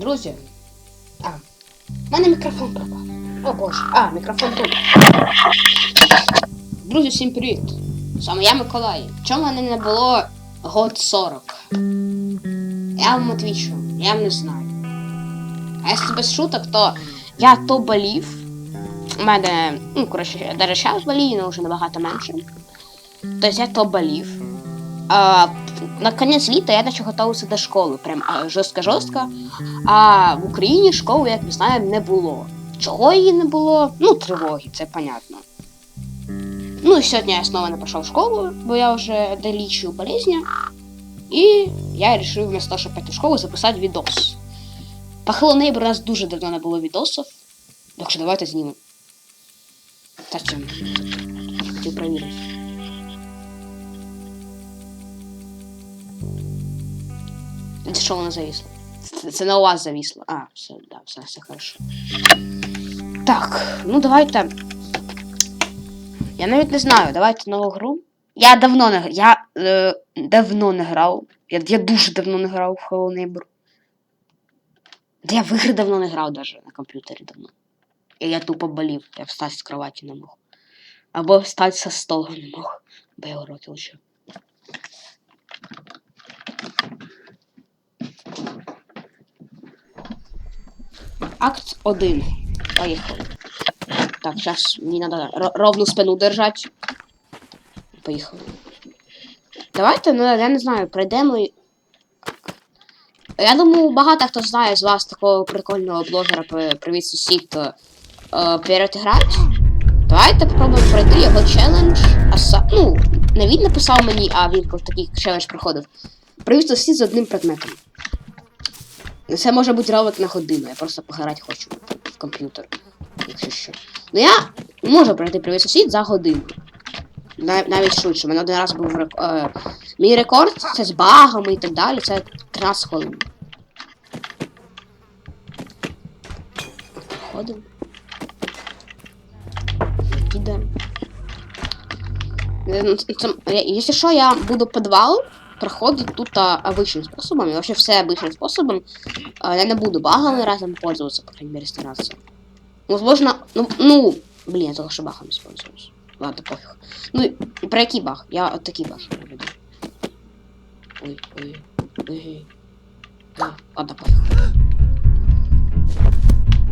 Друзі. А. в мене мікрофон пропав. О боже. А, мікрофон тут. Друзі, всім привіт. Саме я Миколай. Чому мене не було год 40? Я вам отвічу, я вам не знаю. А якщо без шуток, то я то болів. У мене, ну, коротше, навіть зараз болію, але вже набагато менше. Тобто я то болів. А, на кінець літа я наче готувався до школи, прям жорстко-жорстко. А в Україні школи, як ми знаємо, не було. Чого її не було? Ну, тривоги, це понятно. Ну і сьогодні я знову не пішов в школу, бо я вже долічую болезня. І я вирішив вместо того, щоб піти в школу, записати відос. По Hello у нас дуже давно не було відосів. Так що давайте знімемо. Хотів перевірити. Це що воно зависло? Це, це на вас зависло. А, все, да, все, все хорошо. Так, ну давайте. Я навіть не знаю, давайте нову гру. Я давно не Я е, давно не грав. Я, я дуже давно не грав в Hello Neighbor. Я в ігри давно не грав даже на комп'ютері давно. І я тупо болів, я встати з кроваті не мог. Або встати со столу не мог. Бо я уроки учив. Акт 1. Поехали. Так, сейчас мне надо ро- ровно спину держать. Поїхали. Давайте, ну я не знаю, пройдемо. Я думаю, багато хто знає з вас такого прикольного блогера «П- Привіт сусід е, перетиграти. Давайте попробуємо пройти його челендж. А. Ну, не він написав мені, а він такий челендж проходив. Привіт сусід з одним предметом. Це може бути ролик на годину, я просто пограти хочу в комп'ютер. Якщо що. Ну я можу пройти привіт сусід за годину. Нав- навіть швидше. У мене один раз був рек... е... мій рекорд, це з багами і так далі, це 13 хвилин. Проходимо. Підемо. Е, ну, Якщо що, я буду підвал проходити тут а, обычным способом. И вообще все обычным способом. А, я не буду багами разом пользоваться, по крайней мере, стараться. Возможно, ну, ну, блин, я только что багом используюсь. Ладно, пофиг. Ну, и про який баг? Я от такий баг веду. Ой, ой, ой. Ой, ладно, пофиг.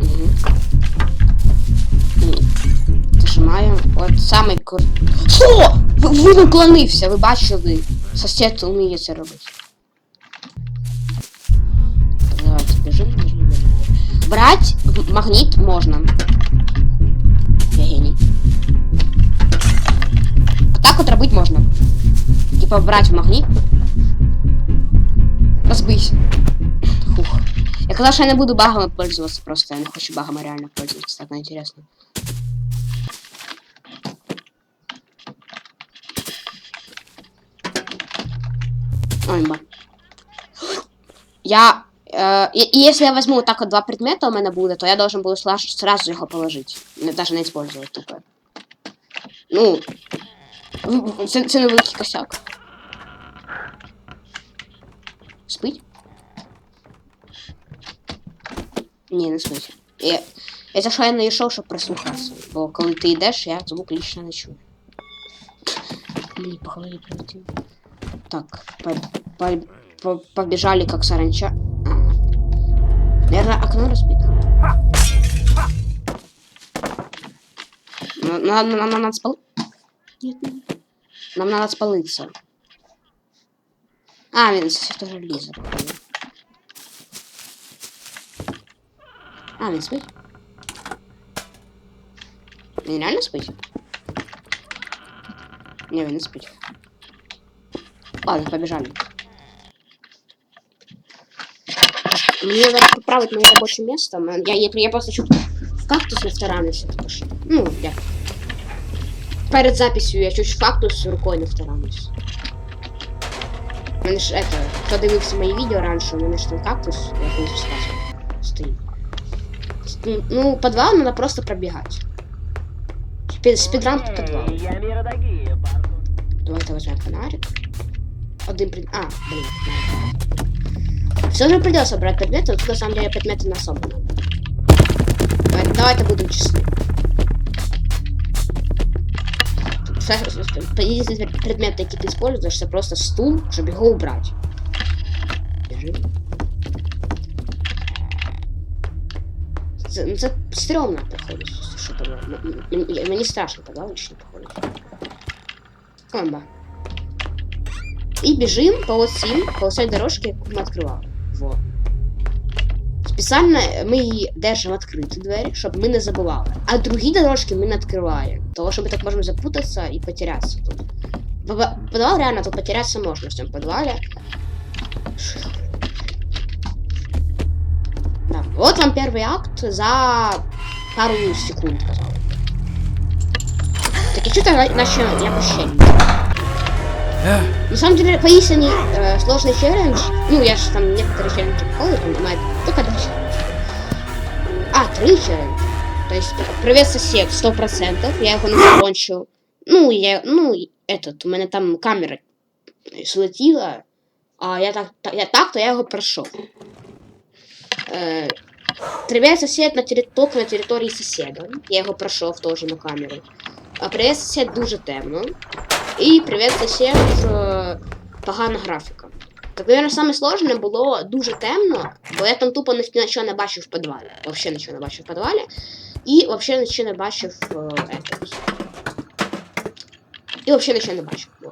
Угу. Зажимаю. От самий кор... Що? Ви- Він уклонився, ви бачили. Сосед вміє це робити. Давайте, біжим, біжим, біжим. Брать магніт можна. Я геній. Так от робити можна. Типа брать в магніт. Розбийся. Хух. Я казав, що я не буду багами пользоваться просто. Я не хочу багами реально пользоваться. Так неинтересно. Ой, ба. Я... Э, и, и если я возьму вот так вот два предмета у меня будет, то я должен буду сразу, его положить. Даже не использовать тупо. Ну... Це, це косяк. Спить? Ні, не спить. Я, я за я не йшов, щоб прислухатися. Бо коли ти йдеш, я звук лично не чую. Мені по. Так, по, по, по- побежали как саранча. Ага. Наверное, окно разбито. Нам, нам, нам, нам надо спал... Нет, нет. Нам надо спалиться. А, він це тоже лізе. походу. А, він спить? Він реально спить? Не, він не спить. Ладно, побежали. Мне надо поправить мое рабочее место. М, Я, я, я просто чуть в кактус не втаранився. тільки що. Ну, я. Перед записью я чуть в кактус рукой не втаранився. У мене ж это, хто дивився мої відео раніше, у мене ж там кактус, я колись розказував, стоїть. Ну, Ну, подвал надо просто пробегать. Спи- Спидран по подвалу. Я мира дорогие, пардон. Давайте возьмем фонарик. Один пред... А, блин, фонарик. все же придется брать предметы, но тут на самом деле предметы на особо надо. Поэтому давайте будем честны. Все- Единственный предмет, який ти используешь, це просто стул, щоб його убрати. Біжи. Це, ну, це стрьомно проходить, що там. м- м- м- Мені страшно, тогда лично проходить. І біжим по оцім, по оцій дорожці, яку ми відкривали. Во. Спеціально ми її держимо відкриті двері, щоб ми не забували. А другі дорожки ми не відкриваємо. Тому що ми так можемо запутатися і потерятися тут. Подвал реально тут потеряться можна в цьому підвалі. Да. Вот вам первый акт за пару секунд, казалось. Так и что-то начал я вообще не На самом деле, поистине э, сложный челлендж. Ну, я же там некоторые челленджи проходил, понимаю, только два челленджа. А, три челленджа. То есть, привет, сосед, сто процентов. Я его не закончил. Ну, я, ну, и этот, у меня там камера слетіла, а я так, та- я так, то я його пройшов. Е, привет, сосед на терри- ток на території сусіда. Я його пройшов теж на камеру. А привет, сосед дуже темно. І привіт сосед, е, погана графіка. Так, наверное, саме сложне було дуже темно, бо я там тупо ні- нічого не бачив в підвалі. Вообще нічого не бачив в підвалі. І вообще нічого не бачив е, этот. І вообще нічого не бачив. Во.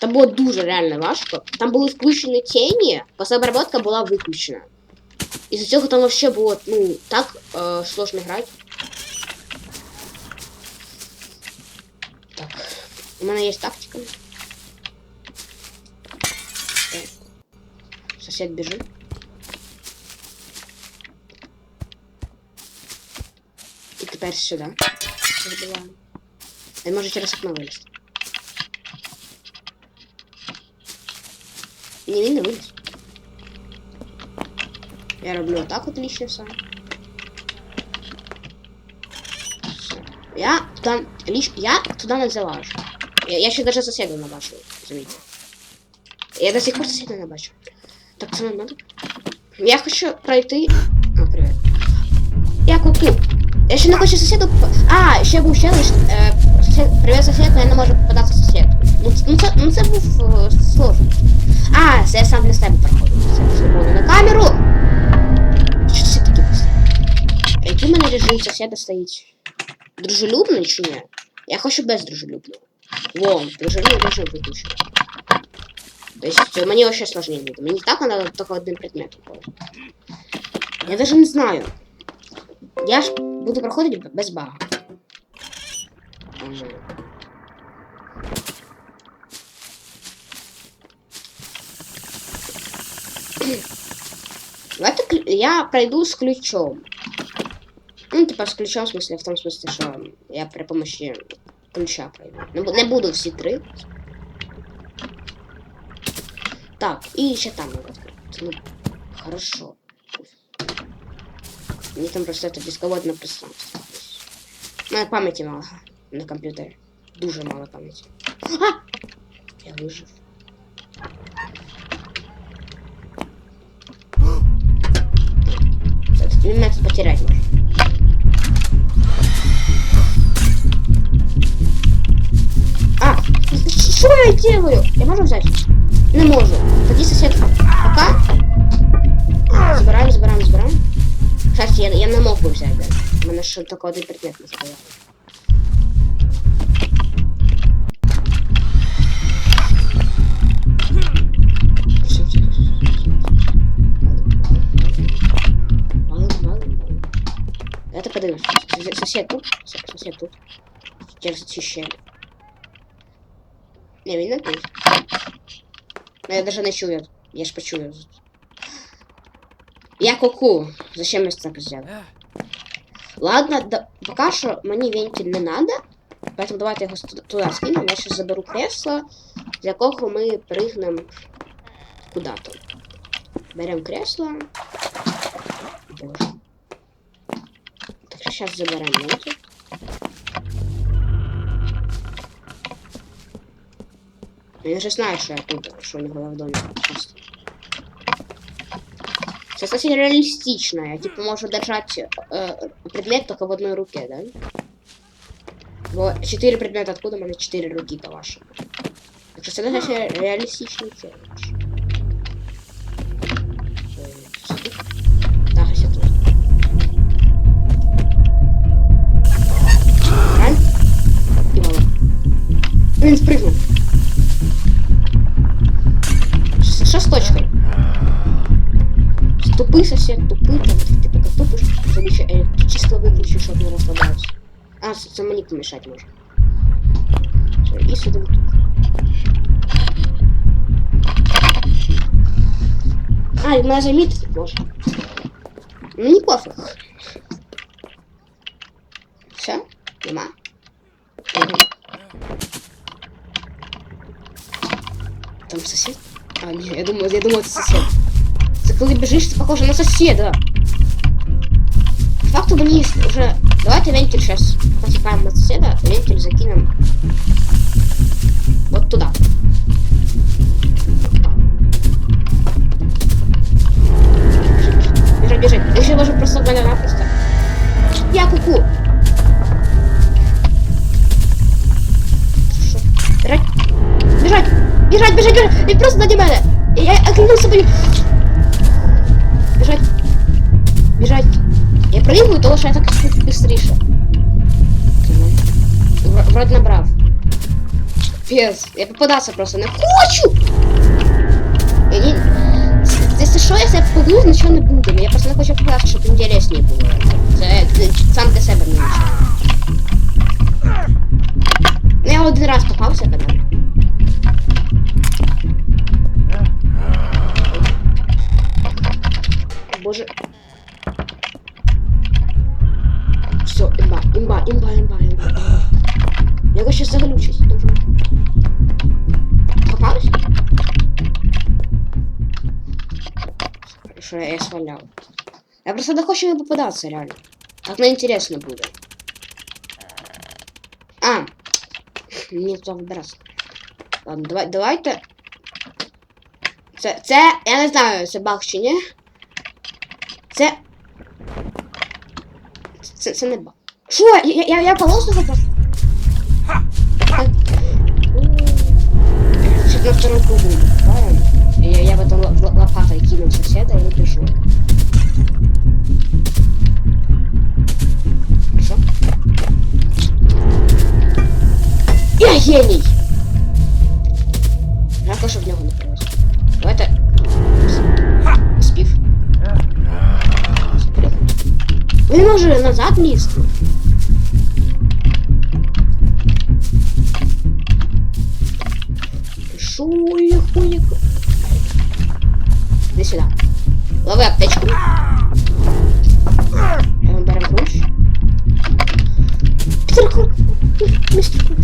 Там було дуже реально важко. Там були включені тіні, пособработка була виключена. І за цього там вообще було ну, так е, сложно грати. У мене є тактика. Так. Сосед біжить. І тепер сюди. Забиваємо. Він може через окно вилізти. Ні, він не виліз. Я роблю отак от лічно все. Все. Я туда, лич, я туда не залажу. Я, я ще даже соседа не бачу, заметьте. Я до сих пор соседа не бачу. Так, це не надо. Я хочу пройти... А, привет. Я куку. Я ще не хочу сусіду... п- А, ще був челендж. Е, сусід... Привіт, сусід, але я не можу попадати сусід. Ну, ну, це, ну це був е, сложно. А, це я сам для себе проходив. Це було на камеру. Що це таке? Який в мене режим сусіда стоїть? Дружелюбний чи ні? Я хочу без дружелюбного. Вон, дружелюбний режим виключений. Тобто мені вообще сложнее буде. Мені так надо только одним ходити. Я даже не знаю. Я ж буду проходити без бага. Ага. Давайте я пройду с ключом. Ну, типа с ключом, в смысле, в том смысле, что я при помощи ключа пройду. Не, бу- не буду всі три. Так, и еще там надо открыть. Ну, хорошо. Мне там просто это дисководное пространство. У мене пам'яті мало на комп'ютері. Дуже мало пам'яті. А! Я вижив. Так, він мене тут потерять може. Що я делаю? Я можу взяти? Не можу. Тоді сосед. Пока. Збираємо, збираємо, збираємо. Кстати, я, я не мог би взяти, да. У мене ще тільки один предмет не стояв. Все, все, все. Мало, мало, мало. Это подивимось. Сос- Сосед тут, Сос- сосед тут. Через ці щелі. Не, він не тут. Ну, я даже не чую. Я ж почую. Я куку. Зачем я так сделал? Ладно, да, пока що мені вентиль не надо. Поэтому давайте його ту- туди скинемо. Я сейчас заберу кресло, з якого ми пригнемо куда-то. Беремо кресло. Боже. Так що зараз заберемо Він вже знає, що я тут, що у нього в домі. Просто. Це, кстати, реалистично. Я, типа, можу держать э, предмет только в одной руке, да? Бо четыре предмета откуда у мене четыре руки, по-вашему. Так що це дуже реалістичний челендж. Так, ось тут. Ран. І мало. Він спрыгнув. А, це, це мені помішати може. Все, і сидимо тут. А, і мене замітити може. Ну, не пофіг. Все? Нема? Мгм. Там сосед? А, ні, я думаю, я думаю, це сосед. Це коли біжиш, це похоже на сусіда. По факту мені вже... Давайте вентиль сейчас потекаем от соседа, вентиль закинем вот туда. Бежать. Я еще должен просто напросто. Я куку. Що? Бежать. Бежать. Бежать, бежать, бежать. Він просто наді мене. Я оглянулся ним. Бежать. Бежать Я проигрываю, потому что я так чуть быстрее. Вроде набрав. Пес, я попадаться просто не хочу! Я не... Если що, я себе попаду, нічого не буде. Я просто не хочу попадатися, щоб інтересніше було. Це, це сам для себе не нічого. Ну, я один раз попався тоді. Боже. Имба, имба, имба. Я сейчас заглючусь. тоже. Попалась? Хорошо, я свалял. Я просто не хочу не попадаться, реально. Так мне интересно будет. А! Мені туди вибиратися. Ладно, давай, давайте. Це, це, я не знаю, це баг чи ні. Це. Це, це не баг. Що? Я, я, я по воздуху просто. А, Чуть на втором кругу. Правильно? Я, я в этом л- л- лопатой кинул соседа и убежу. Хорошо? Я гений! Жалко, що в нього не привез. Давайте. Спів. Він може назад лізти. Шуя, хуя. Иди сюда. Лови аптечку. Мы Берем ключ. Мистер Ключ.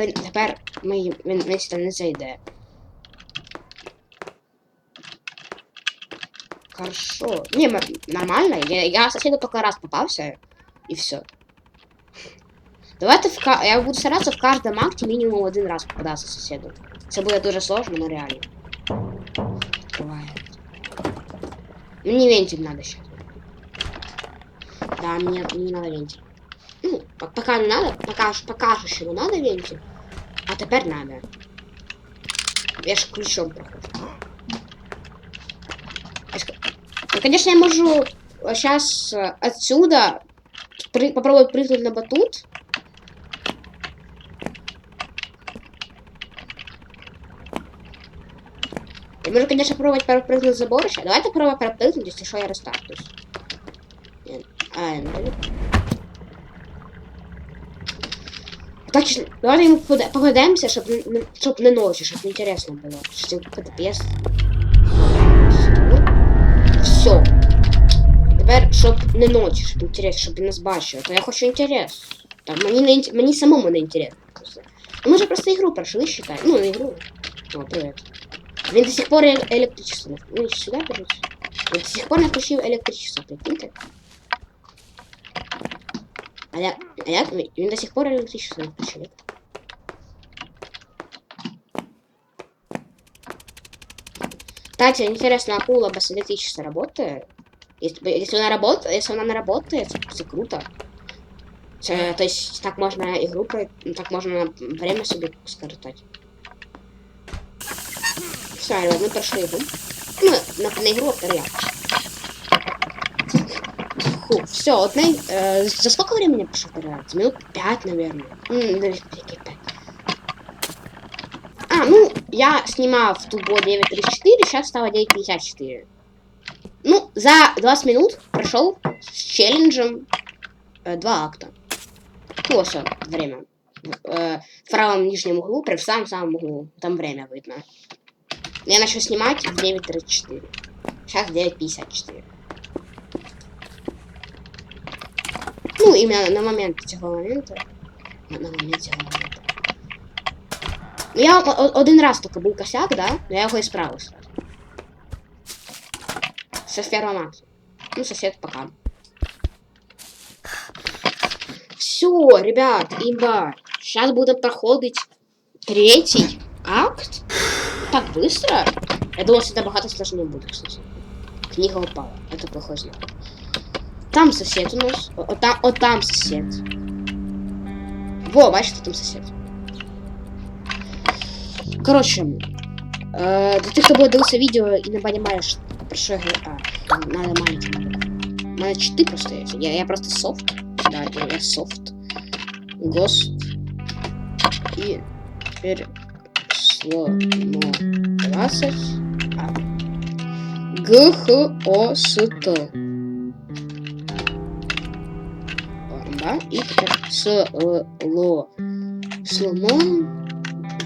Тепер він, тепер ми, він, він сюди не зайде. Хорошо. Не, нормально. Я, я соседу только раз попался. И все. Давайте в я буду стараться в каждом акте минимум один раз попадаться соседу. Це буде дуже сложно, но реально. Открывает. Мне вентиль надо сейчас. Да, мне не надо вентиль. По- пока не надо, пока, пока же ще не надо вентиль. А тепер надо. Я ж ключом прохожу. Ну, конечно, я можу сейчас отсюда при- попробовать прыгнуть на батут. Я можу, конечно, пробовать перепрыгнуть заборище. Давайте попробуем перепрыгнуть, если что, я рестартуюсь. А, ну, Так, давайте ми попаде- попадемося, щоб, не- не- щоб не ночі, щоб інтересно було. Щоб капець. Все. тепер, щоб не ночі, щоб інтерес, щоб він нас бачив. То я хочу інтерес. Так, мені, не, мені самому не інтересно. Ми же просто ігру прошли, считай. Ну, не ігру. О, привіт. Він до сих пор е- електричество не... Ну, сюди, короче. Він до сих пор не включив електричество, прикиньте. А я... А? Він до сих пор електричество не включив. Кстати, интересно, акула без электричества работает? Если, если она работает, если она не работает, это круто. То есть так можно игру пройти, так можно время себе скоротать. Все, мы прошли игру. Ну, на, на игру, а Фу, все, вот на, э, за сколько времени вторая? За минут пять, наверное. М, пять. А, ну, я снимал в тубо 9.34, сейчас стало 9.54. Ну, за 20 минут прошел с челленджем э, два акта. Всё, время. Э, в правом нижнем углу, при самом-самом углу. Там время видно. Я начал снимать в 9.34. Сейчас 9.54. Ну, именно на момент цього моменту. На, момент цього моменту. Ну, я один раз тільки був косяк, да? Но я його і справив сразу. Первого максу. Ну, сосед пока. Все, ребят, ибо сейчас будем проходить третий акт. Так быстро? Я думал, сюда багато сложнее будет, кстати. Книга упала. Это плохой знак. Там сосед у нас. О, о, там, о, там сосед. Во, бачите, там сосед. Коротше, е, для тих, хто буде дивитися відео і не розуміє, що- про що я говорю. А, надо маленький навик. У мене чити просто є. Я, я просто софт. Да, я, я софт. Гост. І тепер слово 20. А. Г, Х, О, С, Т. Да? І тепер С, Л, Ло. Сломо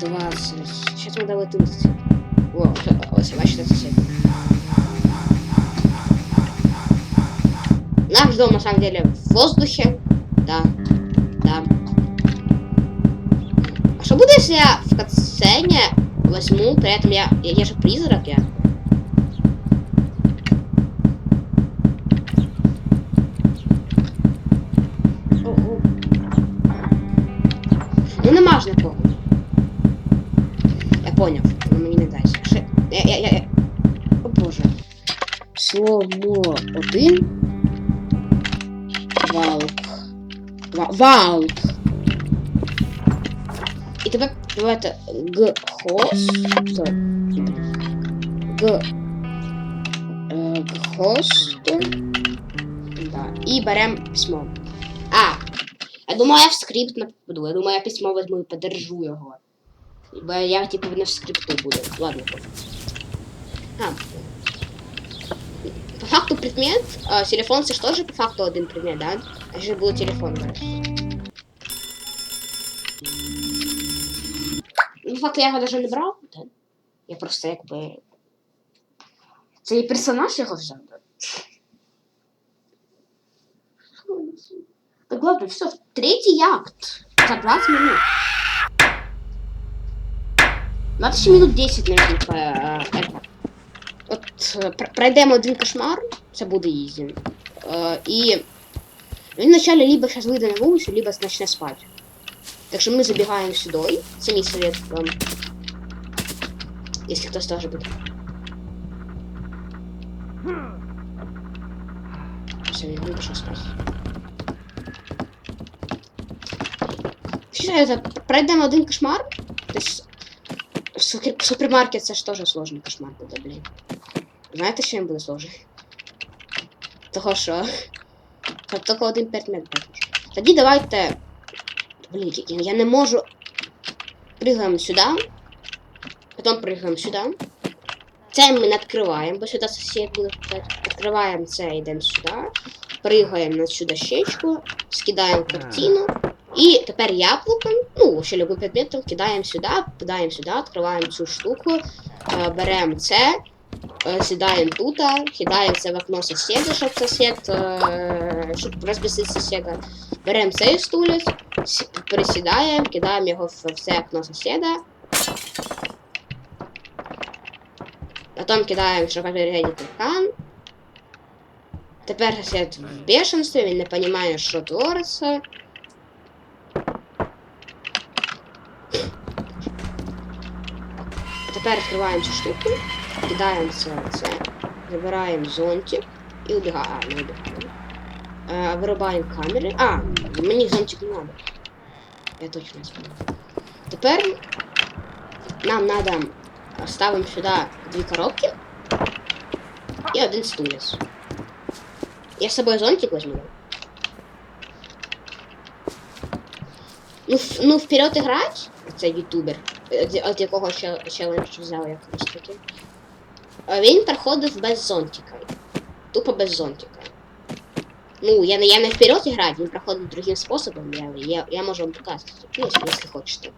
20. Сейчас мы давай 30. О, це все. Наш дом на самом деле в воздухе. Да. Да. А что будет, если я в катсцене возьму, при этом я, я, я же призрак, я. Ну не можна по. Я поняв, воно мені не дасть. Ще... Я, я, я. О боже. Слово один. Валк. Ва... Валк. І тепер давайте г хос. Г. Е. Да. І беремо письмо. Я думаю, я в скрипт не попаду. Я думаю, я письмо возьму і подержу його. Бо я типу не в скрипту буду. Ладно. А. По факту предмет, а, телефон це ж теж по факту один предмет, да? А ще буде телефон брати. Ну, по факту я його даже не брав, да? Я просто якби. Це і персонаж його взяв, да? Так ладно, все, третий акт. За 20 минут. Надо ще минут 10, наверное, по, е, это. От е, пр- пройдемо один кошмар, це буде ізі. Е, і він вначале либо зараз вийде на вулицю, либо почне спати. Так що ми забігаємо сюди. Це мій совет вам. Якщо хтось теж буде. Все, він вийшов спати. Считаю, пройдемо один кошмар. Тобто супер- супермаркет це ж теж сложний кошмар буде, блін. Знаєте, що він буде сложний? Того що. Там тільки один предмет буде. Давайте. Блін, я, не можу. Пригаємо сюди. Потім пригаємо сюди. Це ми не відкриваємо, бо сюди сусід буде питати. Відкриваємо це, йдемо сюди. Пригаємо на сюди щечку, скидаємо картину. І тепер яблуком, ну, ще любим предметом, кидаємо сюди, кидаємо сюди, відкриваємо цю штуку, е, беремо це, Е, Сідаємо тут, кидаємо це в окно сусіда, щоб сусід, е, щоб розбісити сусіда. Беремо цей стулець, присідаємо, кидаємо його в це окно сусіда. Потім кидаємо широкопередній капкан. Тепер сусід в бешенстві, він не розуміє, що твориться. Тепер відкриваємо цю штуку, кидаємо це, це, забираємо зонтик і убігаємо. А, не убігаємо. Е, вирубаємо камери. А, мені зонтик не треба. Я точно не спомню. Тепер нам треба ставимо сюди дві коробки і один стулець. Я з собою зонтик возьму. Ну, ну вперед играть, цей ютубер, від якого челендж взяв якось таки. е, Він проходив без зонтика. Тупо без зонтика. Ну, я не, я не вперед играть, він проходив другим способом, я, я, я можу вам показати, ну, якщо хочете.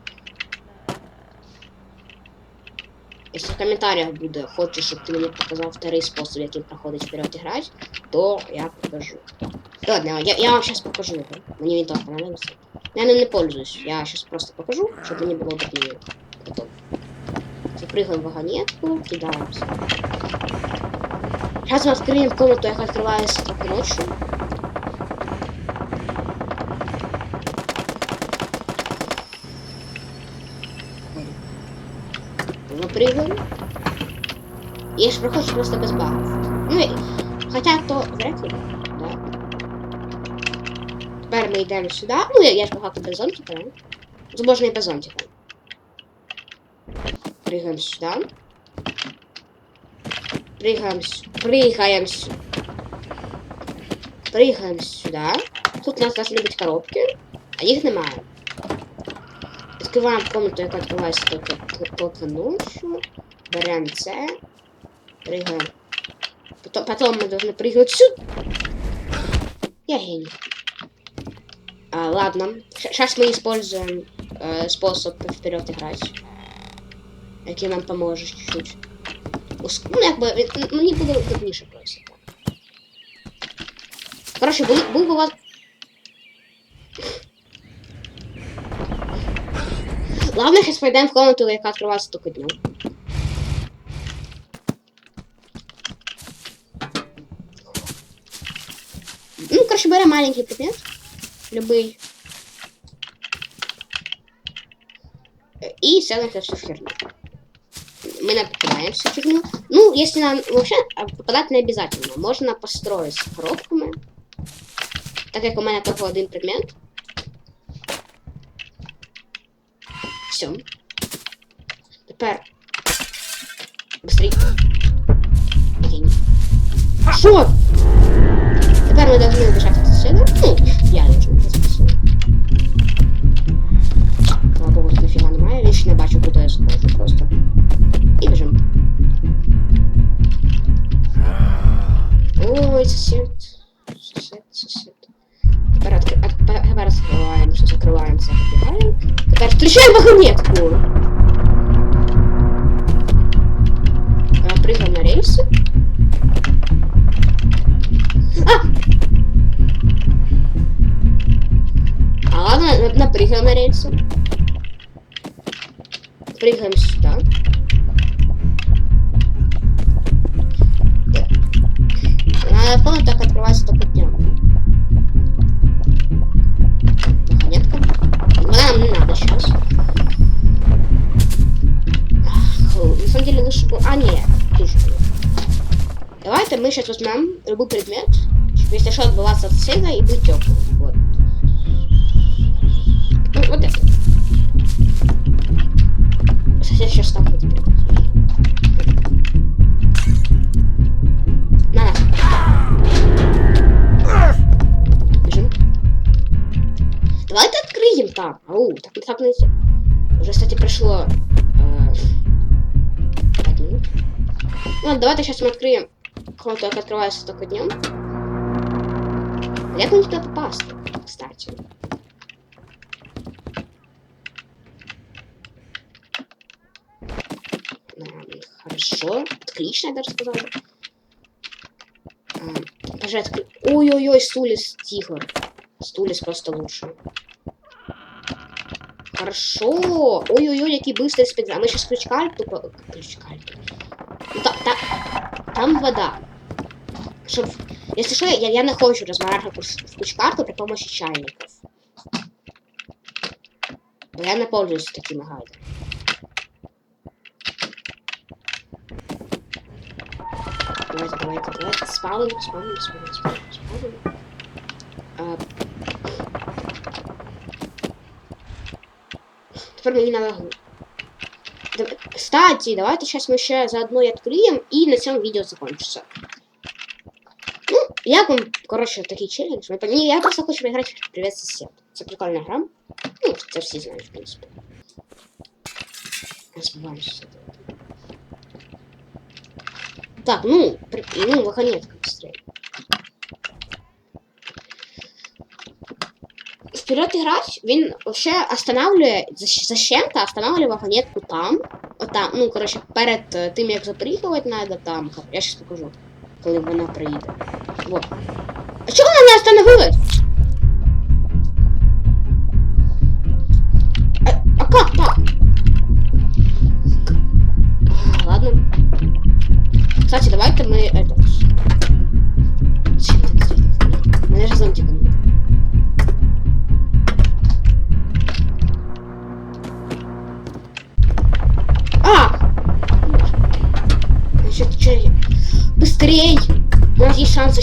Якщо в комментариях буде, хочеш, щоб ти мені показав второй способ, яким проходить вперед играть, то я покажу. Ладно, я, я вам сейчас покажу его. Мне він так понравился. Я ним не пользуюсь, я сейчас просто покажу, чтобы мне было удобнее потом. Запрыгаем в вагонетку, кидаемся. Сейчас мы откроем комнату, яка открывается только ночью. Запрыгаем. Я ж проходжу просто без багов. Ну, хотя то вряд ли, да. Тепер ми йдемо сюди. Ну, я, я ж багато без зонтика, да? Це можна і без зонтика. Пригаємо сюди. Пригаємо, с- пригаємо сюди. Пригаємо сюди. Тут у нас должны бути коробки, а їх немає. Відкриваємо комнату, яка відкривається тільки, тільки ночью. Беремо це. Пригаємо. Потом, потом мы должны прыгнуть сюда. Я гений. А, ладно. Сейчас мы используем э, способ вперед играть. Який нам поможет чуть-чуть. Ус- Ну, якби, він- ну, не буде удобніше просто. Короче, був, був би у вас... Ладно, сейчас пойдем в комнату, яка відкривається тільки днем. Ну, короче, берем маленький предмет. Любый. Э, И селимся всю херню. Мы нападаем всю херню. Ну, если нам вообще а, попадать не обязательно. Можно построить с коробками. Так как у меня только один предмет. Все. Тепер. Быстрей. Що? Тепер ми должны убежать отсюда. Ну, мы сейчас возьмем любой предмет, если что отбываться от снега и быть теплым. Вот. Ну, вот это. Я сейчас там теперь. На, на. Бежим. Давайте откроем там. Ау, так, так найти. Уже, кстати, пришло э, 5 минут. Ну, ладно, давайте сейчас мы откроем комнату, яка открывается только днем. Як мені туди попасти, кстати? Ладно, хорошо. хорошо. Отлично, я даже сказал. бы. А, даже откры- Ой-ой-ой, Стулис Тигр. Стулис просто лучше. Хорошо. Ой-ой-ой, який быстрый спидран. Мы сейчас ключкаль тупо... Ключкаль. Ну, та, та, там вода. Чтоб... Если что, я, я не хочу розморажувати в ключкарту при помощи чайников. Бо я не пользуюсь такими гайдами. Давайте, давайте, давайте. Спалим, спалим, спалим, спалим, спалим. А... Тепер мені на вагу. Дав- Кстати, давайте сейчас мы ще заодно і відкриємо і на цьому відео закончиться. Ну, як вам, коротше, такий челлендж? Ви пон- Ні, я просто хочу поіграти в Привет сосед. Це прикольна гра. Ну, це всі знають, в принципі. Розбиваємося з этого. Так, ну, при... ну, вагонетка быстрее. Вперед играть, він вообще останавливає, защ- зачем-то останавливає вагонетку там, Отам, ну, короче, перед е, тим, як заприїхувати, надо там, я щас покажу, коли вона приїде. Вот. А чого вона не остановилась?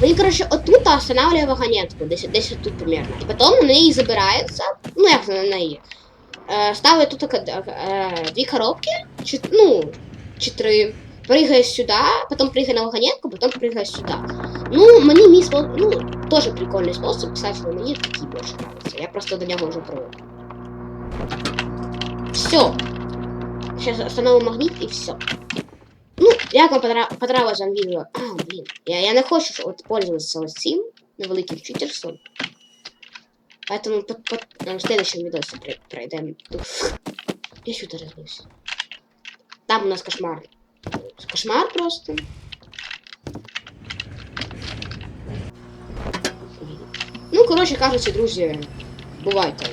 Вони, короче, отут останавливає вагонетку, десь, десь тут примерно. І потім на неї забирається, ну як на неї, е, ставить тут е, дві коробки, чи, ну, чи три, пригає сюди, потім пригає на вагонетку, потім пригає сюди. Ну, мені мій спосіб, ну, теж прикольний спосіб, кстати, мені такий більше нравится. Я просто до нього вже привик. Все. Сейчас остановим магнит и все. Ну, як вам понрав- понравилось вам відео? А, блін. Я, я не хочу от пользоваться ось цим невеликим читерством. Поэтому под, под, в следующем видосе пройдем. Я сюда разбился. Там у нас кошмар. Кошмар просто. Ну, коротше кажучи, друзі, бувайте.